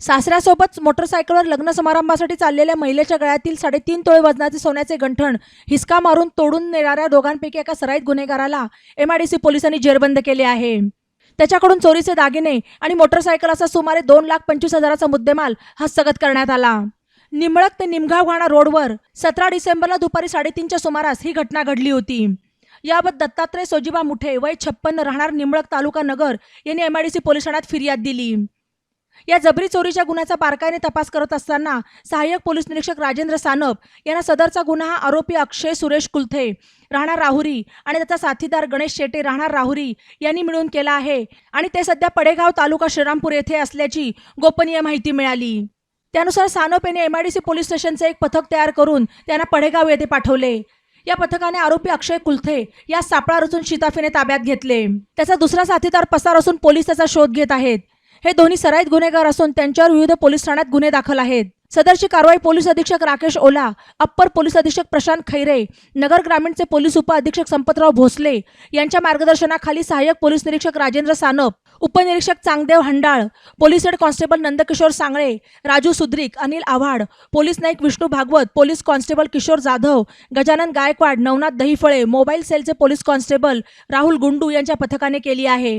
सासऱ्यासोबत मोटरसायकलवर लग्न समारंभासाठी चाललेल्या महिलेच्या गळ्यातील साडेतीन तोळे वजनाचे सोन्याचे गंठण हिसका मारून तोडून नेणाऱ्या दोघांपैकी एका सराईत गुन्हेगाराला एमआयडीसी पोलिसांनी जेरबंद केले आहे. त्याच्याकडून चोरीचे दागिने आणि मोटरसायकल असा सुमारे दोन लाख पंचवीस हजाराचा मुद्देमाल हस्तगत करण्यात आला. निंबळक ते निमगाव घाणा रोडवर सतरा डिसेंबरला दुपारी साडेतीनच्या सुमारास ही घटना घडली होती. याबाबत दत्तात्रय सोजिबा मुठे वय छप्पन्न राहणार निंबळक तालुका नगर यांनी एमआयडीसी पोलीस ठाण्यात फिर्याद दिली. या जबरी चोरीच्या गुन्ह्याचा बारकाईने तपास करत असताना सहाय्यक पोलीस निरीक्षक राजेंद्र सानप यांना सदरचा गुन्हा आरोपी अक्षय सुरेश कुलथे राहणार राहुरी आणि त्याचा साथीदार गणेश शेटे राहणार राहुरी यांनी मिळून केला आहे. आणि ते सध्या पडेगाव तालुका श्रीरामपूर येथे असल्याची गोपनीय माहिती मिळाली. त्यानुसार सानप यांनी एमआयडीसी पोलीस स्टेशनचे एक पथक तयार करून त्यांना पडेगाव येथे पाठवले. या पथकाने आरोपी अक्षय कुलथे या सापळा रचून शिताफीने ताब्यात घेतले. त्याचा दुसरा साथीदार पसार असून पोलीस त्याचा शोध घेत आहेत. हे दोन्ही सराईत गुन्हेगार असून त्यांच्यावर विविध पोलीस ठाण्यात गुन्हे दाखल आहेत. सदरची कारवाई पोलीस अधीक्षक राकेश ओला अप्पर पोलीस अधीक्षक प्रशांत खैरे नगर ग्रामीणचे पोलीस उपअधीक्षक संपतराव भोसले यांच्या मार्गदर्शनाखाली सहाय्यक पोलीस निरीक्षक राजेंद्र सानप उपनिरीक्षक Changdev Handal police head constable Nandkishor Sangle Raju Sudrik Anil Awhad police Naik Vishnu Bhagwat police constable Kishor Jadhav Gajanan Gaikwad Navnath Dahiphale mobile सेलचे पोलीस कॉन्स्टेबल राहुल गुंडू यांच्या पथकाने केली आहे.